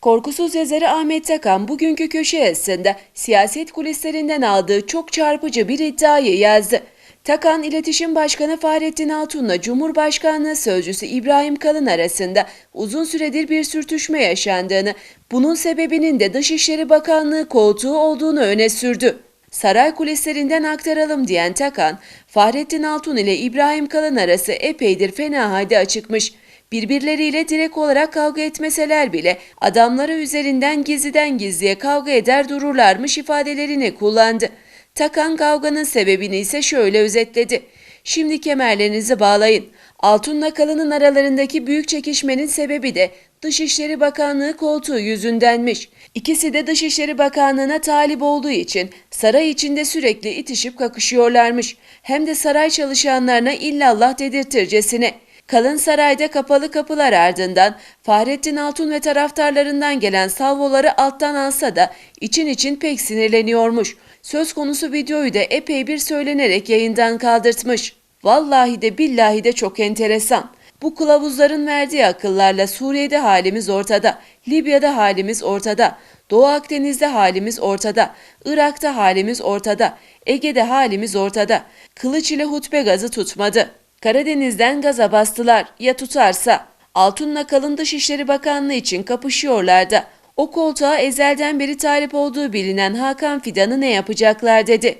Korkusuz yazarı Ahmet Takan bugünkü köşe yazısında siyaset kulislerinden aldığı çok çarpıcı bir iddiayı yazdı. Takan, İletişim Başkanı Fahrettin Altun'la Cumhurbaşkanlığı Sözcüsü İbrahim Kalın arasında uzun süredir bir sürtüşme yaşandığını, bunun sebebinin de Dışişleri Bakanlığı koltuğu olduğunu öne sürdü. Saray kulislerinden aktaralım diyen Takan, Fahrettin Altun ile İbrahim Kalın arası epeydir fena halde açıkmış. Birbirleriyle direkt olarak kavga etmeseler bile adamları üzerinden gizliden gizliye kavga eder dururlarmış ifadelerini kullandı. Takan kavganın sebebini ise şöyle özetledi. Şimdi kemerlerinizi bağlayın. Altun'la Kalın'ın aralarındaki büyük çekişmenin sebebi de Dışişleri Bakanlığı koltuğu yüzündenmiş. İkisi de Dışişleri Bakanlığı'na talip olduğu için saray içinde sürekli itişip kakışıyorlarmış. Hem de saray çalışanlarına illallah dedirtircesine. Kalın sarayda kapalı kapılar ardından Fahrettin Altun ve taraftarlarından gelen salvoları alttan alsa da için için pek sinirleniyormuş. Söz konusu videoyu da epey bir söylenerek yayından kaldırtmış. Vallahi de billahi de çok enteresan. Bu kılavuzların verdiği akıllarla Suriye'de halimiz ortada, Libya'da halimiz ortada, Doğu Akdeniz'de halimiz ortada, Irak'ta halimiz ortada, Ege'de halimiz ortada. Kılıç ile hutbe gazı tutmadı. Karadeniz'den gaza bastılar. Ya tutarsa? Altun'la Kalın Dışişleri Bakanlığı için kapışıyorlar da. O koltuğa ezelden beri talip olduğu bilinen Hakan Fidan'ı ne yapacaklar dedi.